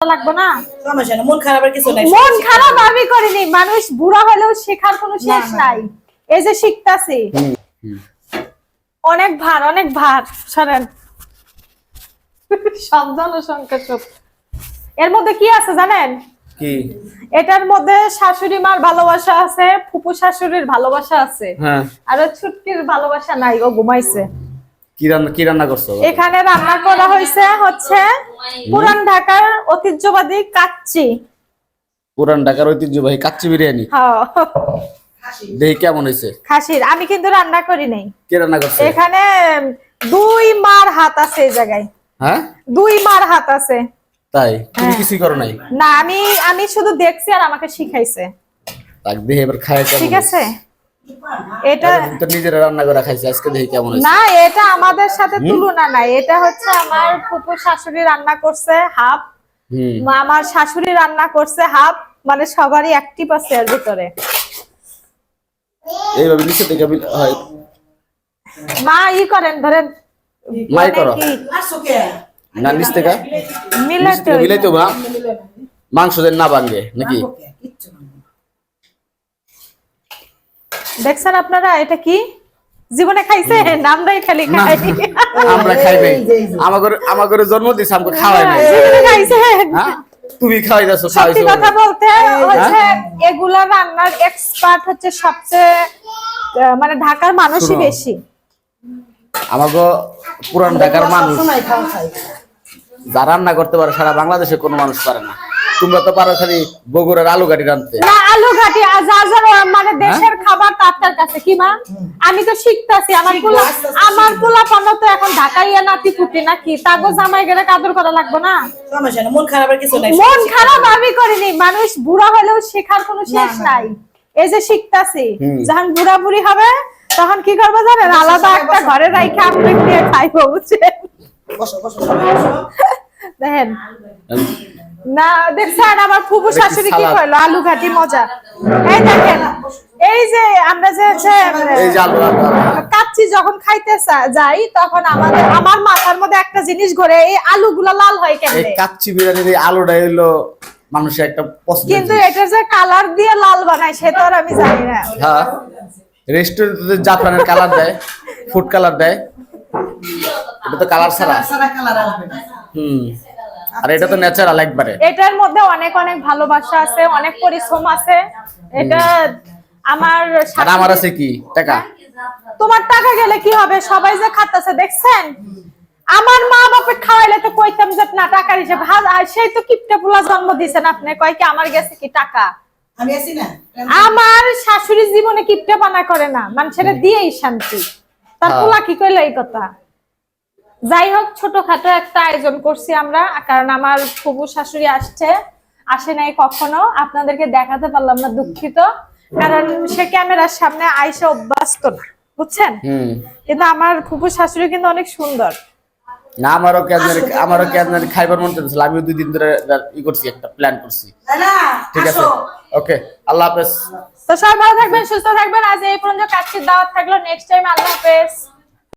লাগবে না? সমস্যা না মন খারাপের কিছু নাই। মন খারাপ আমি করিনি মানুষ বুড়া হলেও শেখার কোনো শেষ নাই। এই যে শিখতাছি। অনেক ভার অনেক ভার সরেন। সব জনসংখ্যা সব। এর মধ্যে কি আছে জানেন? কি? এটার মধ্যে শাশুড়ি মার ভালোবাসা আছে ফুপু শাশুড়ির ভালোবাসা আছে। হ্যাঁ। আর ওই ছুটকির ভালোবাসা নাই ও ঘুমাইছে। কি রান্না কি রান্না করছ? এখানে রান্না করা হয়েছে হচ্ছে পুরান ঢাকার ঐতিহ্যবাদী কাচ্চি। পুরান ঢাকার ঐতিহ্যবাহী কাচ্চি বিরিয়ানি? হ্যাঁ, দেখি কেমন হয়েছে? খাসির। আমি কিন্তু রান্না করি নাই। কে রান্না করছে? এখানে দুই মার হাত আছে এই জায়গায়। হ্যাঁ? দুই মার হাত আছে। তাই? তুমি হ্যাঁ। কিছুই করো নাই? না আমি আমি শুধু দেখছি আর আমাকে শিখাইছে। তাক দেখে এবার খায় ঠিক আছে? এটা হয়েছে? তো নিজেরা রান্না করে খাইছে আজকে দেখি কেমন হয়েছে। না এটা আমাদের সাথে তুলনা নাই। এটা হচ্ছে আমার ফুপু শাশুড়ি রান্না করছে হাফ। আমার শাশুড়ি রান্না করছে হাফ। মানে সবারই অ্যাক্টিভ আছে এর ভিতরে। এইভাবে নিচে থেকে হয়। মা ই করেন ধরেন মাই মানে করো। না নিচ থেকে? মা মাংস যেন না ভাঙে নাকি? কিচ্ছু না। দেখছেন আপনারা এটা কি? জীবনে খাইছে আমরাই খালি খাই। আমরা খাই নাই। এই যে, এই যে। আমাদের আমাদের জন্ম দিছে আমাকে খাওয়াই নাই। জীবনে খাইছে হ্যাঁ? তুমি খাওয়াই সত্যি কথা বলতে হচ্ছে এগুলা রান্নার এক্সপার্ট হচ্ছে সবচেয়ে মানে ঢাকার মানুষই বেশি। আমাকে পুরান ঢাকার মানুষ। যা রান্না করতে পারে সারা বাংলাদেশে কোনো মানুষ পারে না। তোমরা তো পারো খালি বগুড়ার আলু গাড়ি রাঁধতে। না আলু ঘাটি মানে দেশের খাবার তার কাছে। কি মা? আমি তো শিখতাছি আমার পোলা আমার পোলা পানো তো এখন ঢাকাইয়া নাতি পুতি নাকি? তাগো জামাই গেলে কাদর করা লাগবে না? মন খারাপের কিছু নাই। মন খারাপ আমি করিনি। মানুষ বুড়া হলেও শেখার কোনো শেষ নাই। এই যে শিখতাছি যখন বুড়া বুড়ি হবে তখন কি করব জানেন? আলাদা একটা ঘরে রাইখে আপনি খাইবো বুঝছেন? বসো বসো বসো। দেখেন না দেখছেন আমার ফুফু শাশুড়ি কি। কইলো? আলু ঘাটি মজা। এই দেখেন এই যে আমরা যে হচ্ছে। কাচ্চি যখন খাইতে যাই তখন আমাদের আমার মাথার মধ্যে একটা জিনিস ঘুরে এই আলুগুলো লাল হয় এই কেমনে কাচ্চি বিরিয়ানির এই আলুটা হলো মানুষের একটা পছন্দ কিন্তু এটা যে কালার দিয়ে লাল বানায় সেটা আর আমি জানি না। হ্যাঁ। রেস্টুরেন্টে জাফরানের কালার দেয় ফুড কালার দেয়। এটা তো কালার ছাড়া। হুম। আর এটা তো ন্যাচারাল একবারে। এটার মধ্যে অনেক অনেক ভালোবাসা আছে অনেক পরিশ্রম আছে। এটা আমার আর আমার আছে কি? টাকা। তোমার টাকা গেলে কি হবে? সবাই যে খাতাছে দেখছেন? আমার মা বাপে খাওয়াইলে তো কইতাম যে না টাকার হিসেবে আর সেই তো কিপটা পোলা জন্ম দিছেন আপনি। কয় কি আমার গেছে কি টাকা? আমি আছি না। আমার শাশুড়ি জীবনে কিপটা পানা করে না। মানুষের দিয়েই শান্তি। তার হ্যাঁ। পোলা কি কইলো এই কথা? যাই হোক ছোটখাটো একটা আয়োজন করছি আমরা কারণ আমার ফুবু শাশুড়ি আসছে আসে নাই কখনো। আপনাদেরকে দেখাতে পারলাম না দুঃখিত। কারণ সে ক্যামেরার সামনে আইসে অভ্যস্ত না বুঝছেন? কিন্তু আমার ফুপু শাশুড়ি কিন্তু অনেক সুন্দর। না আমারও কেন আমারও কেন খাইবার মন চাইছিল আমিও দুই দিন ধরে ই করছি একটা প্ল্যান করছি। না ঠিক আছে? ওকে আল্লাহ হাফেজ। তো সবাই ভালো থাকবেন সুস্থ থাকবেন। আজ এই পর্যন্ত দাওয়াত থাকল নেক্সট টাইম আল্লাহ হাফেজ।